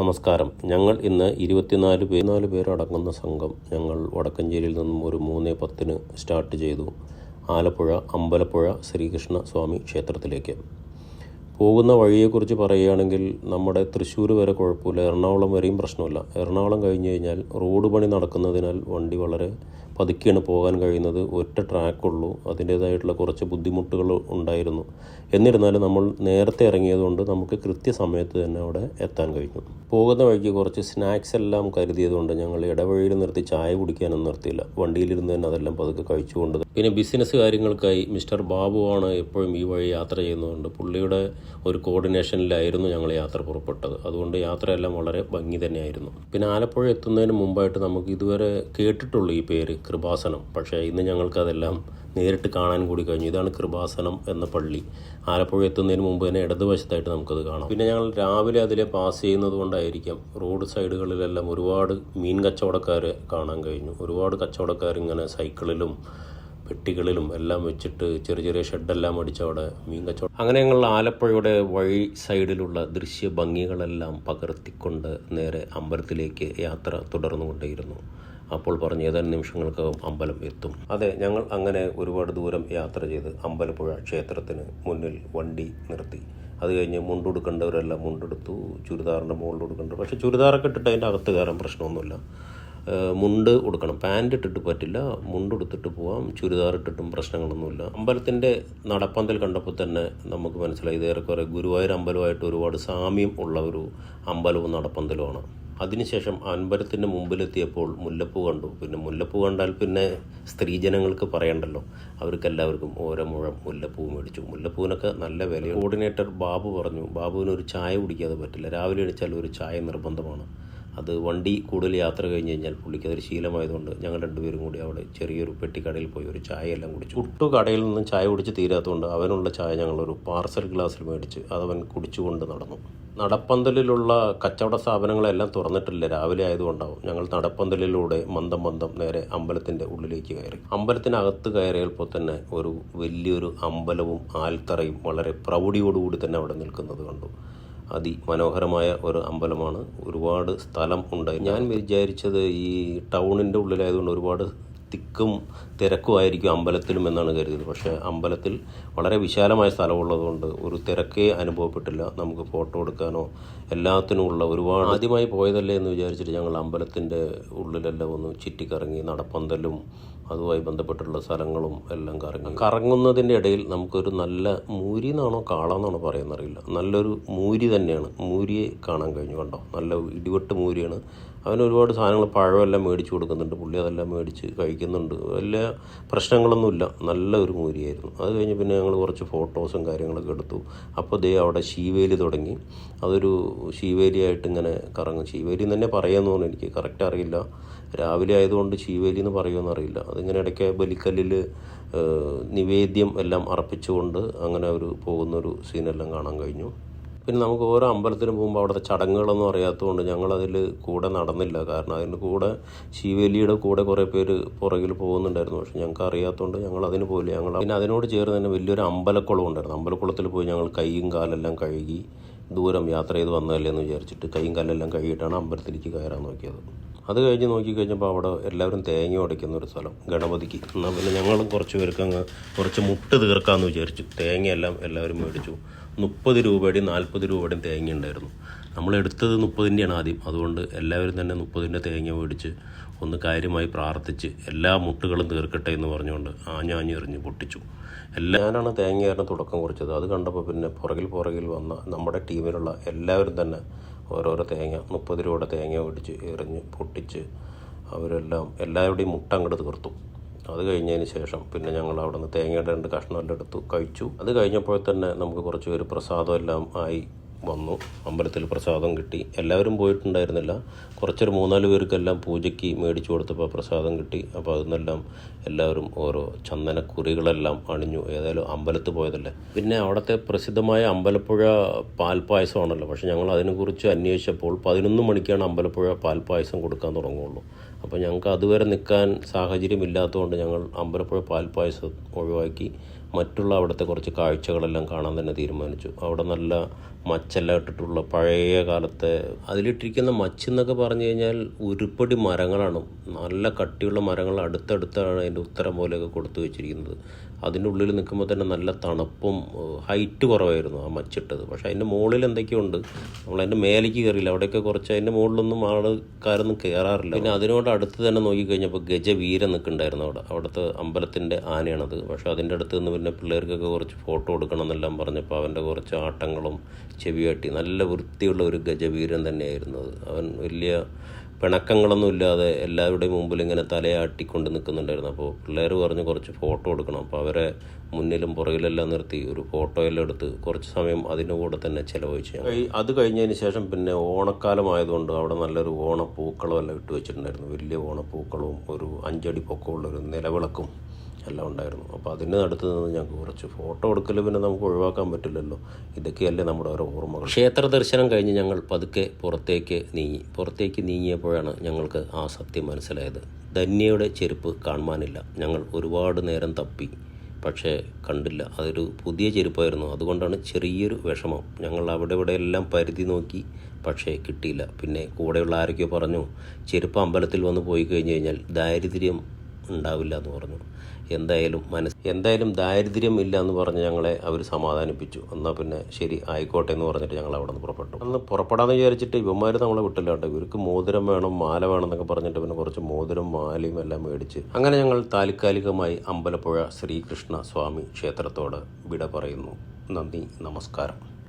നമസ്കാരം. ഞങ്ങൾ ഇന്ന് ഇരുപത്തിനാല് പേര് നാല് പേരടങ്ങുന്ന സംഘം ഞങ്ങൾ വടക്കഞ്ചേരിയിൽ നിന്നും ഒരു മൂന്ന് പത്തിന് സ്റ്റാർട്ട് ചെയ്തു. ആലപ്പുഴ അമ്പലപ്പുഴ ശ്രീകൃഷ്ണ സ്വാമി ക്ഷേത്രത്തിലേക്ക്. പോകുന്ന വഴിയെക്കുറിച്ച് പറയുകയാണെങ്കിൽ നമ്മുടെ തൃശ്ശൂർ വരെ കുഴപ്പമില്ല. എറണാകുളം വരെയും പ്രശ്നമില്ല. എറണാകുളം കഴിഞ്ഞ് കഴിഞ്ഞാൽ റോഡ് പണി നടക്കുന്നതിനാൽ വണ്ടി വളരെ പതുക്കെയാണ് പോകാൻ കഴിയുന്നത്. ഒറ്റ ട്രാക്കുള്ളൂ അതിന്റേതായിട്ടുള്ള കുറച്ച് ബുദ്ധിമുട്ടുകൾ ഉണ്ടായിരുന്നു. എന്നിരുന്നാലും നമ്മൾ നേരത്തെ ഇറങ്ങിയതുകൊണ്ട് നമുക്ക് കൃത്യസമയത്ത് തന്നെ അവിടെ എത്താൻ കഴിഞ്ഞു പോകുന്ന വഴിക്ക് കുറച്ച് സ്നാക്സ് എല്ലാം കരുതിയതുകൊണ്ട് ഞങ്ങൾ ഇടവഴിയിൽ നിർത്തി ചായ കുടിക്കാനൊന്നും നിർത്തിയില്ല. വണ്ടിയിലിരുന്ന് തന്നെ അതെല്ലാം പതുക്കെ കഴിച്ചുകൊണ്ട്. പിന്നെ ബിസിനസ് കാര്യങ്ങൾക്കായി മിസ്റ്റർ ബാബുവാണ് എപ്പോഴും ഈ വഴി യാത്ര ചെയ്യുന്നതുകൊണ്ട് പുള്ളിയുടെ ഒരു കോർഡിനേഷനിലായിരുന്നു ഞങ്ങൾ യാത്ര പുറപ്പെട്ടത്. അതുകൊണ്ട് യാത്രയെല്ലാം വളരെ ഭംഗി തന്നെയായിരുന്നു. പിന്നെ ആലപ്പുഴ എത്തുന്നതിന് മുമ്പായിട്ട് നമുക്ക് ഇതുവരെ കേട്ടിട്ടുള്ളൂ ഈ പേര് കൃപാസനം. പക്ഷേ ഇന്ന് ഞങ്ങൾക്കതെല്ലാം നേരിട്ട് കാണാൻ കൂടി കഴിഞ്ഞു. ഇതാണ് കൃപാസനം എന്ന പള്ളി. ആലപ്പുഴ എത്തുന്നതിന് മുമ്പ് തന്നെ ഇടതുവശത്തായിട്ട് നമുക്കത് കാണാം. പിന്നെ ഞങ്ങൾ രാവിലെ അതിലെ പാസ് ചെയ്യുന്നത് കൊണ്ടായിരിക്കാം റോഡ് സൈഡുകളിലെല്ലാം ഒരുപാട് മീൻ കച്ചവടക്കാരെ കാണാൻ കഴിഞ്ഞു. ഒരുപാട് കച്ചവടക്കാർ ഇങ്ങനെ സൈക്കിളിലും പെട്ടികളിലും എല്ലാം വെച്ചിട്ട് ചെറിയ ചെറിയ ഷെഡെല്ലാം അടിച്ച് അവിടെ മീൻ കച്ചവടം. അങ്ങനെ ഞങ്ങൾ ആലപ്പുഴയുടെ വഴി സൈഡിലുള്ള ദൃശ്യ ഭംഗികളെല്ലാം പകർത്തിക്കൊണ്ട് നേരെ അമ്പലത്തിലേക്ക് യാത്ര തുടർന്നുകൊണ്ടേയിരുന്നു. അപ്പോൾ പറഞ്ഞ് ഏതാനും നിമിഷങ്ങൾക്കകം അമ്പലം എത്തും. അതെ ഞങ്ങൾ അങ്ങനെ ഒരുപാട് ദൂരം യാത്ര ചെയ്ത് അമ്പലപ്പുഴ ക്ഷേത്രത്തിന് മുന്നിൽ വണ്ടി നിർത്തി. അത് കഴിഞ്ഞ് മുണ്ടുടുക്കേണ്ടവരെല്ലാം മുണ്ടെടുത്തു ചുരിദാറിന്റെ മുകളിൽ കൊടുക്കേണ്ടത് പക്ഷേ ചുരിദാറൊക്കെ ഇട്ടിട്ട് അതിന്റെ അകത്ത് കയറാൻ പ്രശ്നമൊന്നുമില്ല. മുണ്ട് ഉടുക്കണം. പാന്റ് ഇട്ടിട്ട് പറ്റില്ല. മുണ്ട് ഉടുത്തിട്ട് പോവാം. ചുരിദാർ ഇട്ടിട്ടും പ്രശ്നങ്ങളൊന്നുമില്ല. അമ്പലത്തിന്റെ നടപ്പന്തൽ കണ്ടപ്പോൾ തന്നെ നമുക്ക് മനസ്സിലായി. ഇത് ഏറെക്കുറെ ഗുരുവായൂർ അമ്പലമായിട്ട് ഒരുപാട് സാമ്യം ഉള്ള ഒരു അമ്പലവും നടപ്പന്തലുമാണ്. അതിനുശേഷം അൻപരത്തിന്റെ മുമ്പിലെത്തിയപ്പോൾ മുല്ലപ്പൂ കണ്ടു. പിന്നെ മുല്ലപ്പൂ കണ്ടാൽ പിന്നെ സ്ത്രീജനങ്ങൾക്ക് പറയണ്ടല്ലോ. അവർക്കെല്ലാവർക്കും ഓരോ മുഴം മുല്ലപ്പൂ മേടിച്ചു. മുല്ലപ്പൂവിനൊക്കെ നല്ല വില കോർഡിനേറ്റർ ബാബു പറഞ്ഞു ബാബുവിന് ഒരു ചായ കുടിക്കാതെ പറ്റില്ല. രാവിലെ എണിച്ചാൽ ഒരു ചായ നിർബന്ധമാണ്. അത് വണ്ടി കൂടുതൽ യാത്ര കഴിഞ്ഞ് കഴിഞ്ഞാൽ പുള്ളിക്ക് അതൊരു ശീലമായതുകൊണ്ട് ഞങ്ങൾ രണ്ടുപേരും കൂടി അവിടെ ചെറിയൊരു പെട്ടിക്കടയിൽ പോയി ഒരു ചായ എല്ലാം കുടിച്ചു. ഒട്ടു കടയിൽ നിന്നും ചായ കുടിച്ച് തീരാത്തതുകൊണ്ട് അവനുള്ള ചായ ഞങ്ങളൊരു പാർസൽ ഗ്ലാസ്സിൽ മേടിച്ച് അതവൻ കുടിച്ചുകൊണ്ട് നടന്നു. നടപ്പന്തലിലുള്ള കച്ചവട സ്ഥാപനങ്ങളെല്ലാം തുറന്നിട്ടില്ല. രാവിലെ ആയതുകൊണ്ടാവും ഞങ്ങൾ നടപ്പന്തലിലൂടെ മന്ദം മന്ദം നേരെ അമ്പലത്തിന്റെ ഉള്ളിലേക്ക് കയറി. അമ്പലത്തിനകത്ത് കയറിയപ്പോൾ തന്നെ ഒരു വലിയൊരു അമ്പലവും ആൽത്തറയും വളരെ പ്രൗഢിയോടുകൂടി തന്നെ അവിടെ നിൽക്കുന്നത് കണ്ടു. അതിമനോഹരമായ ഒരു അമ്പലമാണ്. ഒരുപാട് സ്ഥലം ഉണ്ട്. ഞാൻ വിചാരിച്ചത് ഈ ടൗണിന്റെ ഉള്ളിലായതുകൊണ്ട് ഒരുപാട് തിക്കും തിരക്കുമായിരിക്കും അമ്പലത്തിലും എന്നാണ് കരുതിയത് പക്ഷേ അമ്പലത്തിൽ വളരെ വിശാലമായ സ്ഥലമുള്ളതുകൊണ്ട് ഒരു തിരക്കേ അനുഭവപ്പെട്ടില്ല. നമുക്ക് ഫോട്ടോ എടുക്കാനോ എല്ലാത്തിനും ഉള്ള ഒരുപാട് ആദ്യമായി പോയതല്ലേ എന്ന് വിചാരിച്ചിട്ട് ഞങ്ങൾ അമ്പലത്തിന്റെ ഉള്ളിലെല്ലാം ഒന്ന് ചുറ്റിക്കറങ്ങി നടപ്പന്തലും അതുമായി ബന്ധപ്പെട്ടുള്ള സ്ഥലങ്ങളും എല്ലാം കറങ്ങി. കറങ്ങുന്നതിന്റെ ഇടയിൽ നമുക്കൊരു നല്ല മൂരി എന്നാണോ കാളാന്നാണോ പറയുന്നറിയില്ല നല്ലൊരു മൂരി തന്നെയാണ്. മൂരിയെ കാണാൻ കഴിഞ്ഞു കണ്ടോ? നല്ല ഇടിവെട്ട് മൂരിയാണ്. അവന് ഒരുപാട് സാധനങ്ങൾ പഴമെല്ലാം മേടിച്ച് കൊടുക്കുന്നുണ്ട്. പുള്ളി അതെല്ലാം മേടിച്ച് കഴിക്കുന്നുണ്ട്. വലിയ പ്രശ്നങ്ങളൊന്നുമില്ല. നല്ല ഒരു മൂരിയായിരുന്നു. അത് കഴിഞ്ഞ് പിന്നെ ഞങ്ങൾ കുറച്ച് ഫോട്ടോസും കാര്യങ്ങളൊക്കെ എടുത്തു. അപ്പോൾ ദേ അവിടെ ശീവേലി തുടങ്ങി. അതൊരു ശീവേലിയായിട്ട് ഇങ്ങനെ കറങ്ങും. ശീവേലി എന്ന് തന്നെ പറയാമെന്ന് എനിക്ക്. കറക്റ്റ് അറിയില്ല. രാവിലെ ആയതുകൊണ്ട് ശീവേലി എന്ന് പറയുമെന്ന് അറിയില്ല. അതിങ്ങനെ ഇടയ്ക്ക് ബലിക്കല്ലിൽ നിവേദ്യം എല്ലാം അർപ്പിച്ചുകൊണ്ട് അങ്ങനെ ഒരു പോകുന്നൊരു സീനെല്ലാം കാണാൻ കഴിഞ്ഞു. പിന്നെ നമുക്ക് ഓരോ അമ്പലത്തിനും പോകുമ്പോൾ അവിടുത്തെ ചടങ്ങുകളൊന്നും അറിയാത്തതുകൊണ്ട് ഞങ്ങളതിൽ കൂടെ നടന്നില്ല. കാരണം അതിന് കൂടെ ശിവലിയുടെ കൂടെ കുറേ പേര് പുറകിൽ പോകുന്നുണ്ടായിരുന്നു. പക്ഷെ ഞങ്ങൾക്ക് അറിയാത്തതുകൊണ്ട് ഞങ്ങൾ അതിന് പോയില്ല. ഞങ്ങൾ പിന്നെ അതിനോട് ചേർന്ന് തന്നെ വലിയൊരു അമ്പലക്കുളം ഉണ്ടായിരുന്നു. അമ്പലക്കുളത്തിൽ പോയി ഞങ്ങൾ കൈയും കാലെല്ലാം കഴുകി ദൂരം യാത്ര ചെയ്ത് വന്നതല്ലേ എന്ന് വിചാരിച്ചിട്ട് കൈയും കാലെല്ലാം കഴുകിയിട്ടാണ് അമ്പലത്തിലേക്ക് കയറാൻ നോക്കിയത്. അത് കഴിഞ്ഞ് നോക്കിക്കഴിഞ്ഞപ്പോൾ അവിടെ എല്ലാവരും തേങ്ങ ഉടയ്ക്കുന്ന ഒരു സ്ഥലം ഗണപതിക്ക്. എന്നാൽ പിന്നെ ഞങ്ങളും കുറച്ച് പേർക്ക് അങ്ങ് കുറച്ച് മുട്ട് തീർക്കാമെന്ന് വിചാരിച്ചു. തേങ്ങയെല്ലാം എല്ലാവരും മേടിച്ചു. മുപ്പത് രൂപയുടെയും നാൽപ്പത് രൂപയുടെയും തേങ്ങ ഉണ്ടായിരുന്നു. നമ്മൾ എടുത്തത് മുപ്പതിന്റെയാണ് ആദ്യം. അതുകൊണ്ട് എല്ലാവരും തന്നെ മുപ്പതിന്റെ തേങ്ങ മേടിച്ച് ഒന്ന് കാര്യമായി പ്രാർത്ഥിച്ച് എല്ലാ മുട്ടുകളും തീർക്കട്ടെ എന്ന് പറഞ്ഞുകൊണ്ട് ആഞ്ഞാഞ്ഞെറിഞ്ഞ് പൊട്ടിച്ചു. എല്ലാവരാണ് തേങ്ങയാറിന് തുടക്കം കുറിച്ചത്. അത് കണ്ടപ്പോൾ പിന്നെ പുറകിൽ പുറകിൽ വന്ന നമ്മുടെ ടീമിലുള്ള എല്ലാവരും തന്നെ ഓരോരോ തേങ്ങ മുപ്പത് രൂപയുടെ തേങ്ങ മേടിച്ച് എറിഞ്ഞ് പൊട്ടിച്ച് അവരെല്ലാം എല്ലാവരുടെയും മുട്ട അങ്ങോട്ട് തീർത്തു. അത് കഴിഞ്ഞതിന് ശേഷം പിന്നെ ഞങ്ങൾ അവിടെ നിന്ന് തേങ്ങയുടെ രണ്ട് കഷ്ണമെല്ലാം എടുത്തു കഴിച്ചു. അത് കഴിഞ്ഞപ്പോൾ തന്നെ നമുക്ക് കുറച്ച് പേര് പ്രസാദം എല്ലാം ആയി വന്നു. അമ്പലത്തിൽ പ്രസാദം കിട്ടി. എല്ലാവരും പോയിട്ടുണ്ടായിരുന്നില്ല. കുറച്ചൊരു മൂന്നാൽ പേർക്കെല്ലാം പൂജയ്ക്ക് മേടിച്ചു കൊടുത്തപ്പോൾ പ്രസാദം കിട്ടി. അപ്പോൾ അതിനെല്ലാം എല്ലാവരും ഓരോ ചന്ദനക്കുറികളെല്ലാം അണിഞ്ഞു. ഏതായാലും അമ്പലത്ത് പോയതല്ലേ. പിന്നെ അവിടുത്തെ പ്രസിദ്ധമായ അമ്പലപ്പുഴ പാൽപ്പായസമാണല്ലോ. പക്ഷേ ഞങ്ങൾ അതിനെക്കുറിച്ച് അന്വേഷിച്ചപ്പോൾ പതിനൊന്ന് മണിക്കാണ് അമ്പലപ്പുഴ പാൽപ്പായസം കൊടുക്കാൻ തുടങ്ങുള്ളൂ അപ്പോൾ ഞങ്ങൾക്ക് അതുവരെ നിൽക്കാൻ സാഹചര്യമില്ലാത്തതുകൊണ്ട് ഞങ്ങൾ അമ്പലപ്പുഴ പാൽപ്പായസം ഒഴിവാക്കി. മറ്റുള്ള അവിടുത്തെ കുറച്ച് കാഴ്ചകളെല്ലാം കാണാൻ തന്നെ തീരുമാനിച്ചു. അവിടെ നല്ല മച്ചെല്ലാം ഇട്ടിട്ടുള്ള പഴയ കാലത്തെ അതിലിട്ടിരിക്കുന്ന മച്ച് എന്നൊക്കെ പറഞ്ഞു കഴിഞ്ഞാൽ ഉരുപ്പടി മരങ്ങളാണ്. നല്ല കട്ടിയുള്ള മരങ്ങൾ അടുത്തടുത്താണ് അതിന്റെ ഉത്തരം പോലെയൊക്കെ കൊടുത്തു വെച്ചിരിക്കുന്നത്. അതിന്റെ ഉള്ളിൽ നിൽക്കുമ്പോൾ തന്നെ നല്ല തണുപ്പും ഹൈറ്റ് കുറവായിരുന്നു ആ മച്ചിട്ടത്. പക്ഷേ അതിന്റെ മുകളിൽ എന്തൊക്കെയുണ്ട്? നമ്മൾ അതിന്റെ മേലേക്ക് കയറിയില്ല. അവിടെയൊക്കെ കുറച്ച് അതിന്റെ മുകളിലൊന്നും ആൾക്കാരൊന്നും കയറാറില്ല. പിന്നെ അതിനോട് അടുത്ത് തന്നെ നോക്കിക്കഴിഞ്ഞപ്പോൾ ഗജവീരൻ നിൽക്കുന്നുണ്ടായിരുന്നു അവിടെ. അവിടുത്തെ അമ്പലത്തിന്റെ ആനയാണത്. പക്ഷേ അതിന്റെ അടുത്ത് നിന്ന് പിന്നെ പിള്ളേർക്കൊക്കെ കുറച്ച് ഫോട്ടോ എടുക്കണം എന്നെല്ലാം പറഞ്ഞപ്പോൾ അവന്റെ കുറച്ച് ആട്ടങ്ങളും ചെവിയാട്ടി നല്ല വൃത്തിയുള്ള ഒരു ഗജവീരൻ തന്നെയായിരുന്നു അത്. അവൻ വലിയ പിണക്കങ്ങളൊന്നും ഇല്ലാതെ എല്ലാവരുടെയും മുമ്പിൽ ഇങ്ങനെ തലയാട്ടിക്കൊണ്ട് നിൽക്കുന്നുണ്ടായിരുന്നു. അപ്പോൾ പിള്ളേർ പറഞ്ഞ് കുറച്ച് ഫോട്ടോ എടുക്കണം. അപ്പോൾ അവരെ മുന്നിലും പുറകിലെല്ലാം നിർത്തി ഒരു ഫോട്ടോയെല്ലാം എടുത്ത് കുറച്ച് സമയം അതിന്റെ കൂടെ തന്നെ ചിലവഴിച്ചു അത് കഴിഞ്ഞതിന് ശേഷം പിന്നെ ഓണക്കാലം ആയതുകൊണ്ട് അവിടെ നല്ലൊരു ഓണപ്പൂക്കളും എല്ലാം ഇട്ട് വെച്ചിട്ടുണ്ടായിരുന്നു. വലിയ ഓണപ്പൂക്കളവും ഒരു അഞ്ചടി പൊക്കമുള്ള ഒരു നിലവിളക്കും എല്ലാം ഉണ്ടായിരുന്നു. അപ്പോൾ അതിന്റെ അടുത്ത് നിന്ന് ഞങ്ങൾക്ക് കുറച്ച് ഫോട്ടോ എടുക്കൽ പിന്നെ നമുക്ക് ഒഴിവാക്കാൻ പറ്റില്ലല്ലോ. ഇതൊക്കെയല്ലേ നമ്മുടെ ഓരോ ഓർമ്മകൾ. ക്ഷേത്ര ദർശനം കഴിഞ്ഞ് ഞങ്ങൾ പതുക്കെ പുറത്തേക്ക് നീങ്ങി. പുറത്തേക്ക് നീങ്ങിയപ്പോഴാണ് ഞങ്ങൾക്ക് ആ സത്യം മനസ്സിലായത്. ധന്യയുടെ ചെരുപ്പ് കാണുവാനില്ല. ഞങ്ങൾ ഒരുപാട് നേരം തപ്പി. പക്ഷേ കണ്ടില്ല. അതൊരു പുതിയ ചെരുപ്പായിരുന്നു. അതുകൊണ്ടാണ് ചെറിയൊരു വിഷമം. ഞങ്ങൾ അവിടെ ഇവിടെ എല്ലാം പരിധി നോക്കി. പക്ഷേ കിട്ടിയില്ല. പിന്നെ കൂടെയുള്ള ആരൊക്കെയോ പറഞ്ഞു ചെരുപ്പ് അമ്പലത്തിൽ വന്ന് പോയി കഴിഞ്ഞ് കഴിഞ്ഞാൽ ദാരിദ്ര്യം ഉണ്ടാവില്ല എന്ന് പറഞ്ഞു. എന്തായാലും മനസ്സ് എന്തായാലും ദാരിദ്ര്യം ഇല്ല എന്ന് പറഞ്ഞ് ഞങ്ങളെ അവർ സമാധാനിപ്പിച്ചു. എന്നാൽ പിന്നെ ശരി ആയിക്കോട്ടെ എന്ന് പറഞ്ഞിട്ട് ഞങ്ങൾ അവിടെ നിന്ന് പുറപ്പെട്ടു. അന്ന് പുറപ്പെടാമെന്ന് വിചാരിച്ചിട്ട് ഇവന്മാർ നമ്മളെ വിട്ടില്ല കേട്ടോ ഇവർക്ക് മോതിരം വേണം മാല വേണം എന്നൊക്കെ പറഞ്ഞിട്ട് പിന്നെ കുറച്ച് മോതിരം മാലയും എല്ലാം മേടിച്ച് അങ്ങനെ ഞങ്ങൾ താൽക്കാലികമായി അമ്പലപ്പുഴ ശ്രീകൃഷ്ണ സ്വാമി ക്ഷേത്രത്തോട് വിട പറയുന്നു. നന്ദി നമസ്കാരം.